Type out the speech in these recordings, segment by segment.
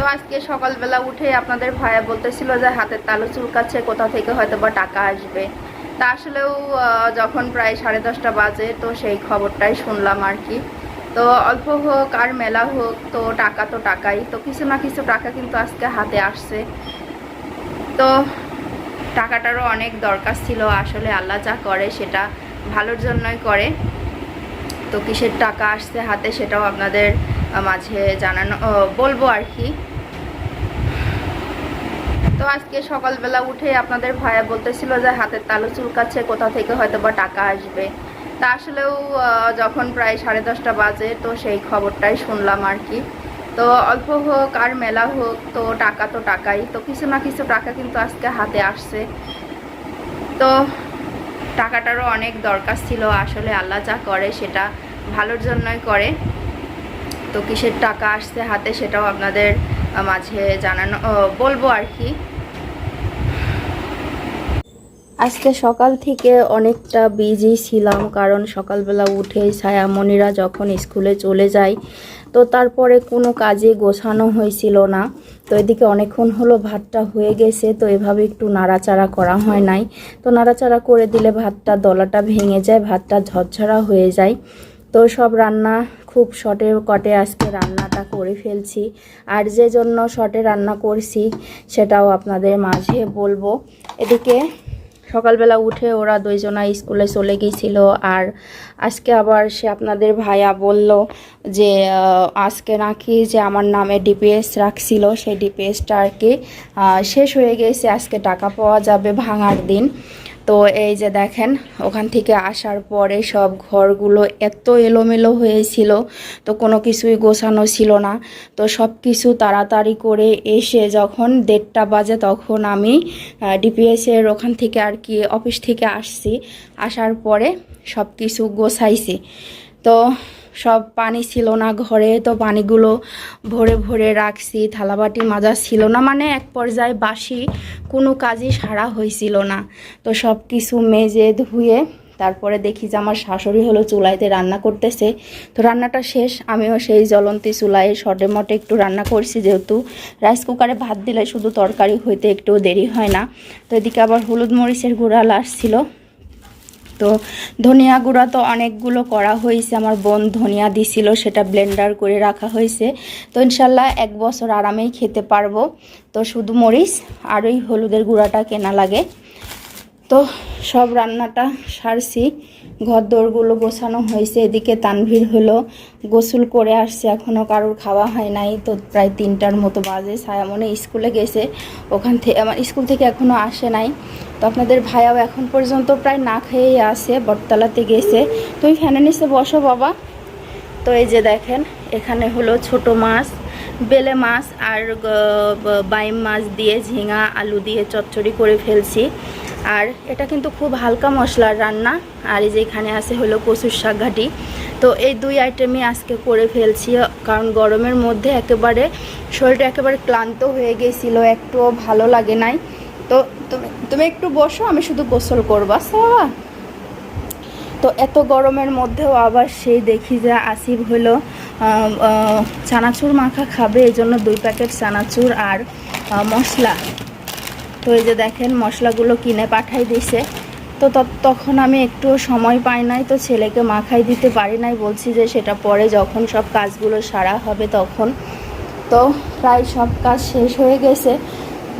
তো আজকে সকালবেলা উঠে আপনাদের ভাইয়া বলতেছিল যে হাতের তালু চুলকাচ্ছে, কোথা থেকে হয়তো বা টাকা আসবে। তা আসলেও যখন প্রায় সাড়ে দশটা বাজে, তো সেই খবরটাই শুনলাম আর কি। তো অল্প হোক আর মেলা হোক, তো টাকা তো টাকাই। তো কিছু না কিছু টাকা কিন্তু আজকে হাতে আসছে। তো টাকাটারও অনেক দরকার ছিল, আসলে আল্লাহ যা করে সেটা ভালোর জন্যই করে। তো কিসের টাকা আসছে হাতে সেটাও আপনাদের মাঝে জানানো বলব আর কি। তো আজকে সকালবেলা উঠে আপনাদের ভাইয়া বলতেছিল যে হাতের তালু চুলকাচ্ছে, কোথা থেকে হয়তো বা টাকা আসবে। তা আসলেও যখন প্রায় সাড়ে দশটা বাজে, তো সেই খবরটাই শুনলাম আর কি। তো অল্প হোক আর মেলা হোক, তো টাকা তো টাকাই। তো কিছু না কিছু টাকা কিন্তু আজকে হাতে আসছে। তো টাকাটারও অনেক দরকার ছিল, আসলে আল্লাহ যা করে সেটা ভালোর জন্যই করে। তো কিসের টাকা আসছে হাতে সেটাও আপনাদের মাঝে জানানো বলব আর কি। আজকে সকাল থেকে অনেকটা বিজি ছিলাম, কারণ সকালবেলা উঠেই ছায়ামণিরা যখন স্কুলে চলে যায়, তো তারপরে কোনো কাজে গোছানো হয়েছিল না। তো এদিকে অনেকক্ষণ হলো ভাতটা হয়ে গেছে, তো এভাবে একটু নাড়াচাড়া করা হয় নাই। তো নাড়াচাড়া করে দিলে ভাতটা দলাটা ভেঙে যায়, ভাতটা ঝরঝরা হয়ে যায়। তো সব রান্না খুব শর্টে কটে আজকে রান্নাটা করে ফেলছি। আর যে জন্য শর্টে রান্না করছি, সেটাও আপনাদের মাঝে বলব। এদিকে সকালবেলা উঠে ওরা দুইজনা স্কুলে চলে গিয়েছিল আর আজকে আবার সে আপনাদের ভাইয়া বলল যে আজকে নাকি যে আমার নামে ডিপিএস রাখছিল, সেই ডিপিএসটা আর কি শেষ হয়ে গেছে, আজকে টাকা পাওয়া যাবে ভাঙার দিন। তো এই যে দেখেন, ওখান থেকে আসার পরে সব ঘরগুলো এত এলোমেলো হয়েছিল, তো কোনো কিছুই গোছানো ছিল না। তো সব কিছু তাড়াতাড়ি করে এসে যখন দেড়টা বাজে তখন আমি ডিপিএসের ওখান থেকে আর কি অফিস থেকে আসছি। আসার পরে সব কিছু গোছাইছি। তো সব পানি ছিল না ঘরে, তো পানিগুলো ভরে ভরে রাখছি, থালাবাটি মাজা ছিল না। মানে এক পর্যায়ে বাসি কোনো কাজই সারা হয়েছিল না। তো সব কিছু মেজে ধুয়ে তারপরে দেখি যে আমার শাশুড়ি হলো চুলাইতে রান্না করতেছে। তো রান্নাটা শেষ, আমিও সেই জ্বলন্তি চুলায় শর্টে মটে একটু রান্না করছি। যেহেতু রাইস কুকারে ভাত দিলে শুধু তরকারি হইতে একটু দেরি হয় না। তো এদিকে আবার হলুদ মরিচের গুঁড়া আসছিল। তো ধনিয়া গুঁড়া তো অনেকগুলো করা হয়েছে, আমার বোন ধনিয়া দিছিল, সেটা ব্লেন্ডার করে রাখা হয়েছে। তো ইনশাল্লাহ এক বছর আরামেই খেতে পারব। তো শুধু মরিচ আর ওই হলুদের গুঁড়াটা কেনা লাগে। তো সব রান্নাটা সারছি। ঘর দোরগুলো গোছানো হয়েছে, এদিকে তানভীর হলো গোসল করে আসছে এখনও কারোর খাওয়া হয় নাই। তো প্রায় তিনটার মতো বাজে ছায়ামনে স্কুলে গেছে, ওখান থেকে আমার স্কুল থেকে এখনও আসে নাই। তো আপনাদের ভাইয়াও এখন পর্যন্ত প্রায় না খেয়েই আসে বটতলাতে গেছে। তুমি ফ্যানের নিচে বসো বাবা। তো এই যে দেখেন, এখানে হলো ছোট মাছ, বেলে মাছ আর বাইম মাছ দিয়ে ঝিঙা, আলু দিয়ে চচ্চড়ি করে ফেলছি। আর এটা কিন্তু খুব হালকা মশলার রান্না। আর এই যে এখানে আছে হলো কচুর শাক ঘাটি। তো এই দুই আইটেমই আজকে করে ফেলছি, কারণ গরমের মধ্যে একেবারে শরীরটা একেবারে ক্লান্ত হয়ে গেছিল একটুও ভালো লাগে নাই। তো তুমি তুমি একটু বসো, আমি শুধু গোসল করব। আচ্ছা বাবা। তো এত গরমের মধ্যেও আবার সেই দেখি যে আসিফ হলো চানাচুর মাখা খাবে এই জন্য দুই প্যাকেট চানাচুর আর মশলা। তো এই যে দেখেন মশলাগুলো কিনে পাঠাই দিছে। তো তখন আমি একটু সময় পাই নাই, তো ছেলেকে মাখাই দিতে পারি নাই, বলছি যে সেটা পরে যখন সব কাজগুলো সারা হবে তখন। তো প্রায় সব কাজ শেষ হয়ে গেছে।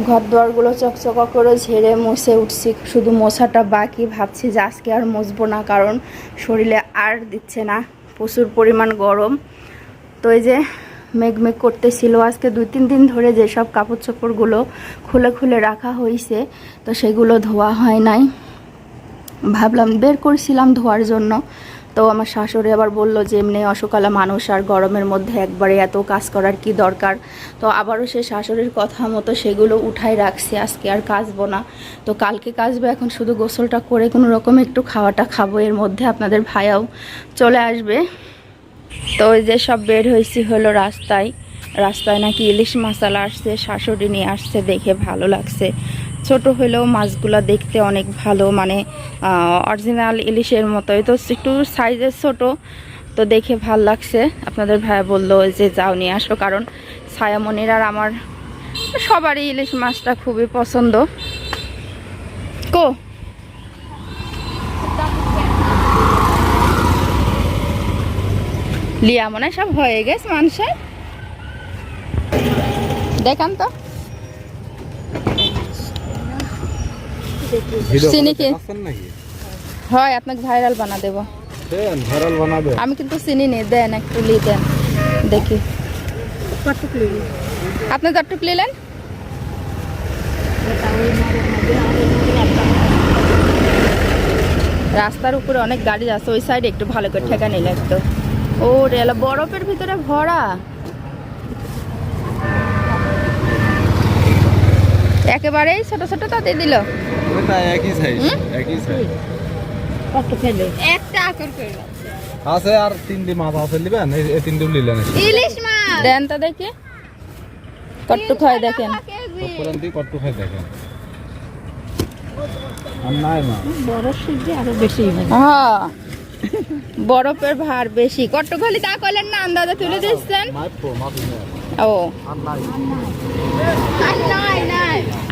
ঘর দুয়ারগুলো চকচকা করে ঝেড়ে মুছে উঠছি, শুধু মশাটা বাকি। ভাবছি যে আজকে আর মুছবো না, কারণ শরীরে আর দিচ্ছে না, প্রচুর পরিমাণ গরম। তো এই যে মেঘ মেঘ করতেছিল। আজকে দুই, তিন দিন ধরে যেসব কাপড় চোপড়গুলো খুলে খুলে রাখা হয়েছে তো সেগুলো ধোয়া হয় নাই। ভাবলাম বের করছিলাম ধোয়ার জন্য। তো আমার শাশুড়ি আবার বলল যে, এমনি অসকালা মানুষ আর গরমের মধ্যে একবারে এত কাজ করার কি দরকার? তো আবারও সে শাশুড়ির কথা মতো সেগুলো উঠাই রাখছি, আজকে আর কাচবো না। তো কালকে কাচবো এখন শুধু গোসলটা করে কোনো রকম একটু খাওয়াটা খাব, এর মধ্যে আপনাদের ভাইয়াও চলে আসবে। তো ওই যে সব বের হয়েছি হলো রাস্তায়। রাস্তায় নাকি ইলিশ মাসালা আসছে, শাশুড়ি নিয়ে আসছে, দেখে ভালো লাগছে। ছোট হলেও মাছগুলো দেখতে অনেক ভালো মানে অরিজিনাল ইলিশের মতোই। তো একটু সাইজের ছোট, তো দেখে ভালো লাগছে। আপনাদের ভাইয়া বলল যে যাও নিয়ে আসো, কারণ ছায়ামনির আর আমার সবারই ইলিশ মাছটা খুবই পছন্দ। কো? লিয়া মনে সব হয়ে গেছে মানুষের। দেখান তো। চিনি কি? হয় আপনাকে ভাইরাল বানা দেবো। ভাইরাল বানাবে আমি কিন্তু চিনি নি দেন একটু লি দেন দেখি। আপনি যতটুকু নিলেন রাস্তার উপরে অনেক গাড়ি আছে ওই সাইডে একটু ভালো করে ঠেকা নিলে একটু। ও রেল বরফের ভিতরে ভরা। একেবারেই ছোট ছোট তাতে দিল। একই সাইজ একই সাইজ একটা আকর করে আছে আর মাছ আছে এই ইলিশ মাছ! দেন তো দেখি। কট্টু খায় দেখেন। করেন দিয়ে কট্টু খাই দেখেন। আর নাই মা। হ্যাঁ। বরফের ভার বেশি। কট্টখালি তা করলেন না আন্দাজে তুলে দিচ্ছেন ও।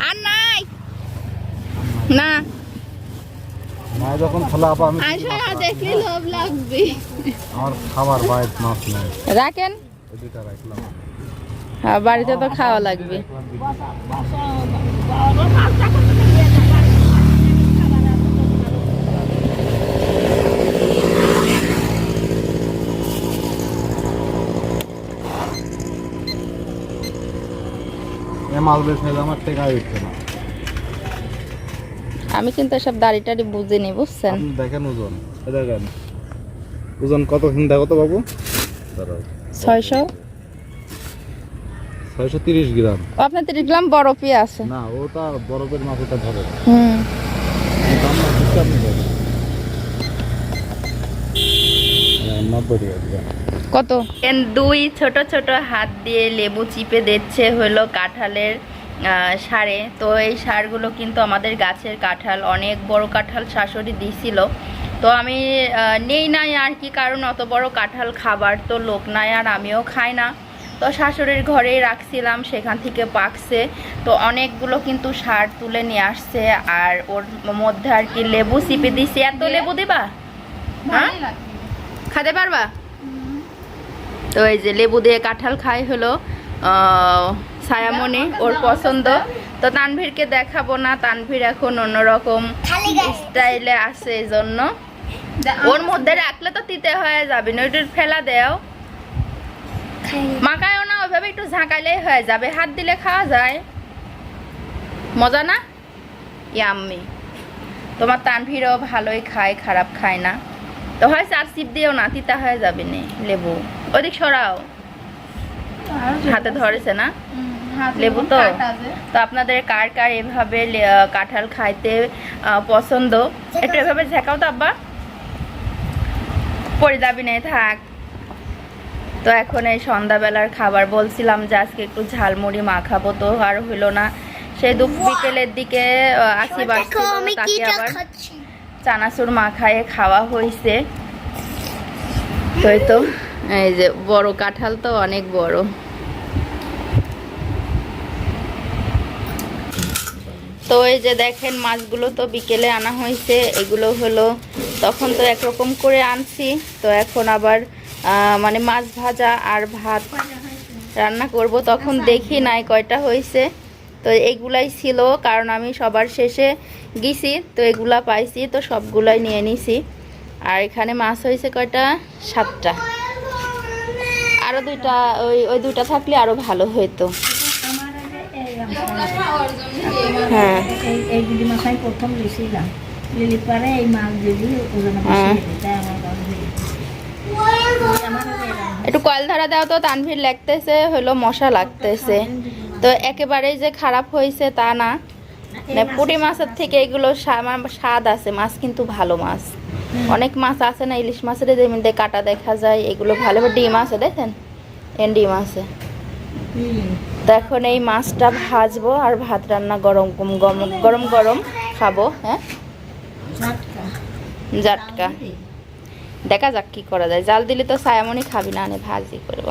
আর নাই। না। রাখেন। হ্যাঁ বাড়িতে তো খাওয়া লাগবে। বেছে আমার উঠছে না। আমি কিন্তু এসব দাড়ি টাড়ি বুঝিনি বুঝছেন? দেখেন ওজন। দেখেন। ওজন কত দেখো তো বাবু? ছয়শো। ছয়শো তিরিশ গ্রাম। আপনার তিরিশ গ্রাম বরফই আছে। না ওটা বরফের মাছ ওটা ধরে। হুম। না হ্যাঁ, নব্বই টাকা কত? দুই ছোট ছোট হাত দিয়ে লেবু চিপে দিচ্ছে হলো কাঁঠালের সারে। তো এই সারগুলো কিন্তু আমাদের গাছের কাঁঠাল অনেক বড় কাঁঠাল শাশুড়ি দিছিল। তো আমি নেই নাই আর কি কারণ অত বড় কাঁঠাল খাবার তো লোক নাই আর আমিও খাই না। তো শাশুড়ির ঘরেই রাখছিলাম সেখান থেকে পাকছে। তো অনেকগুলো কিন্তু সার তুলে নিয়ে আসছে আর ওর মধ্যে আর কি লেবু চিপে দিছি। এত লেবু দিবা? হ্যাঁ? খাতে পারবা? তো এই যে লেবু দিয়ে কাঁঠাল খাই হলো ছায়ামণি ওর পছন্দ। তো তানভীরকে দেখাবো না তানভীর এখন অন্যরকম স্টাইলে আছে এই জন্য ওর মধ্যে রাখলে তো তিতে হয়ে যাবে না ওইটা ফেলা দেও। মাখায়ও না ওইভাবে একটু ঝাঁকাইলেই হয়ে যাবে। হাত দিলে খাওয়া যায়। মজা না? ইয়াম্মি। তোমার তানভীরও ভালোই খায় খারাপ খায় না। তো হয় চার চিপ দিও না তিতা হয়ে যাবে নে লেবু। ওদিক সরাও। হাতে ধরেছে না? লেবু তো? তো আপনাদের কার কার এভাবে কাঁঠাল খাইতে পছন্দ? একটু এভাবে ঝেঁকাও তো আব্বা। পড়ে যাবি না থাক। তো এখন এই সন্ধ্যাবেলার খাবার বলছিলাম যে আজকে একটু ঝালমুড়ি মাখাবো তো আর হইল না। সেই দু বিকেলের দিকে আসি তাকে আবার চানাচুর মাখায়ে খাওয়া হয়েছে তো। এই যে বড় কাঁঠাল তো অনেক বড়। তো এই যে দেখেন, মাছগুলো তো বিকেলে আনা হয়েছে। এগুলো হলো, তখন তো একরকম করে আনছি। তো এখন আবার মানে মাছ ভাজা আর ভাত রান্না করব। তখন দেখি নাই কয়টা হয়েছে। তো এগুলাই ছিল, কারণ আমি সবার শেষে গেছি। তো এগুলা পাইছি, তো সবগুলাই নিয়ে নিছি। আর এখানে মাছ হয়েছে কয়টা? সাতটা। আরও দুইটা ওই ওই দুইটা থাকলে আরও ভালো হতো হ্যাঁ। এই এই দিদি মাসাই প্রথম পরে এই মাছ দিদি ওজন হ্যাঁ। একটু কয়েল ধারা দাও তো তানভীর লাগতেছে হলো মশা লাগতেছে। তো একেবারেই যে খারাপ হয়েছে তা না। মানে পুঁটি মাছের থেকে এগুলো মানে স্বাদ আছে মাছ কিন্তু ভালো মাছ। অনেক মাছ আছে না ইলিশ মাছের যেমনিতে কাটা দেখা যায় এগুলো ভালো ডিম আছে দেখেন এন ডিম আছে। তো এখন এই মাছটা ভাজবো আর ভাত রান্না গরম গরম গরম গরম খাব হ্যাঁ? ঝাটকা। জাটকা দেখা যাক কি করা যায়। জাল দিলে তো সায়ামনি খাবি না ভাজি করব।